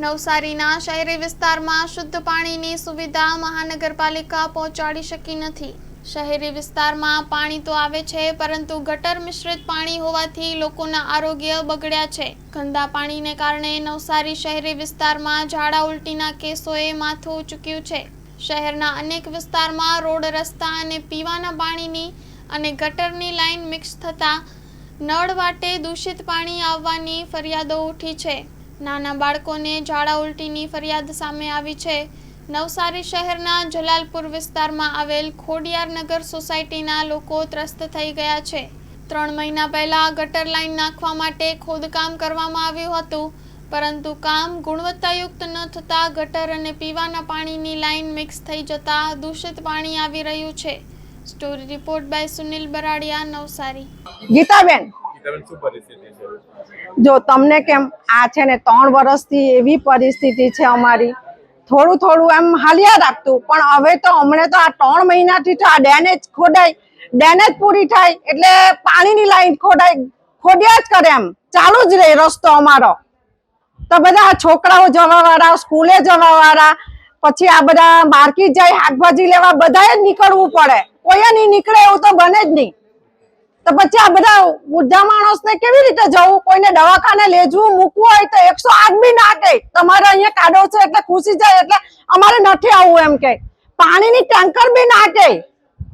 નવસારીના શહેરી વિસ્તારમાં શુદ્ધ પાણીની સુવિધા મહાનગરપાલિકા પહોંચાડી શકી નથી. શહેરી વિસ્તારમાં પાણી તો આવે છે, પરંતુ ગટર મિશ્રિત પાણી હોવાથી લોકોના આરોગ્ય બગડ્યા છે. ગંદા પાણીને કારણે નવસારી શહેરી વિસ્તારમાં ઝાડા ઉલટીના કેસોએ માથું ચૂક્યું છે. શહેરના અનેક વિસ્તારમાં રોડ રસ્તા અને પીવાના પાણીની અને ગટરની લાઇન મિક્સ થતાં નળ વાટે દૂષિત પાણી આવવાની ફરિયાદો ઉઠી છે. નાના બાળકોને ઝાડા ઉલટીની ફરિયાદ સામે આવી છે. નવસારી શહેરના જલાલપુર વિસ્તારમાં આવેલ ખોડિયારનગર સોસાયટીના લોકો ત્રસ્ત થઈ ગયા છે. ત્રણ મહિના પહેલા ગટર લાઇન નાખવા માટે ખોદકામ કરવામાં આવ્યું હતું, પરંતુ કામ ગુણવત્તાયુક્ત ન થતાં ગટર અને પીવાના પાણીની લાઇન મિક્સ થઈ જતા દૂષિત પાણી આવી રહ્યું છે. Story report by Sunil Baradiya, Navsari. Gitaben જો તમને કેમ આ છે ને ત્રણ વર્ષથી એવી પરિસ્થિતિ છે અમારી. થોડું થોડું એમ હાલ્યા રાખતું, પણ હવે તો હમણે તો આ ત્રણ મહિનાથી તો આ ડેનેજ ખોડાય ડેનેજ પૂરી થાય, એટલે પાણીની લાઈન ખોડાય ખોદ્યા જ કરે એમ. ચાલુ જ રહે રસ્તો અમારો. તો બધા છોકરાઓ જવા વાળા સ્કૂલે જવા વાળા પછી આ બધા માર્કેટ જાય, શાકભાજી લેવા બધાએ જ નીકળવું પડે. કોઈ નહીં નીકળે એવું તો બને જ નહીં. તો પછી આ બધા વૃદ્ધા માણસને કેવી રીતે જવું? કોઈને દવાખાને લેજવું મૂકવું હોય તો એકસો બી ના કહે. તમારે અહીંયા કાઢો છે એટલે ખુશી જાય, એટલે અમારે નથી આવવું એમ કે. પાણીની ટેન્કર બી ના કહે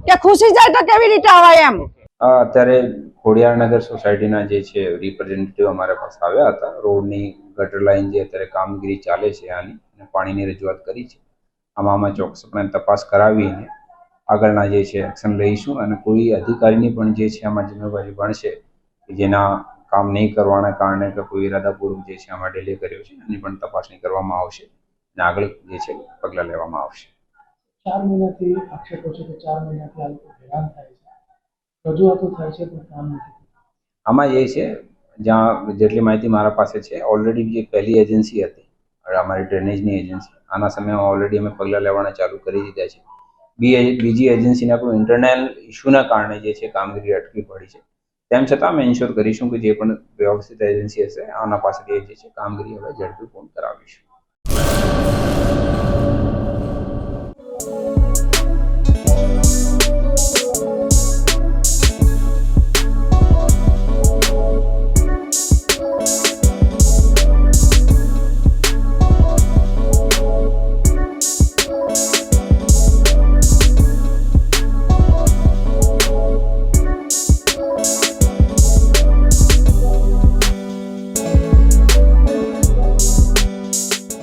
કે ખુશી જાય તો કેવી રીતે આવે એમ? અત્યારે ખોડિયારનગર સોસાયટીના જે છે રિપ્રેઝેન્ટેટિવ અમારા પાસે આવ્યા હતા. રોડની ગટર લાઈન જે અત્યારે કામગીરી ચાલે છે આની પાણીની રજૂઆત કરી છે. આમાં અમે ચોક્કસપણે તપાસ કરાવીને આગળના જે છે એક્શન લઈશું અને કોઈ અધિકારીની પણ જે છે આમાં જિમ્મેવારી બનશે જેના કામ નહીં કરવાના કારણે કે કોઈ ઇરાદાપૂર્વક જે છે આમાં ડિલે કર્યો છે એની પણ તપાસણી કરવામાં આવશે અને આગળ જે છે પગલાં લેવામાં આવશે. ચાર મહિનાથી આક્ષેપો છે કે ચાર મહિનાથી આ લોકો હેરાન થાય છે. રજૂઆતો થાય છે પણ કામ નથી આમાં જે છે જ્યાં જેટલી માહિતી મારા પાસે છે ઓલરેડી જે પહેલી એજન્સી હતી અમારી ડ્રેનેજની એજન્સી આના સમયમાં ઓલરેડી અમે પગલાં લેવાના ચાલુ કરી દીધા છે. બીજી એજન્સીના કોઈ ઇન્ટરનલ ઇશ્યુના કારણે જે છે કામગીરી અટકી પડી છે. તેમ છતાં અમે ઇન્શ્યોર કરીશું કે જે પણ વ્યવસ્થિત એજન્સી હશે, આના પાસેથી જે છે કામગીરી હવે ઝડપી પૂર્ણ કરાવીશું.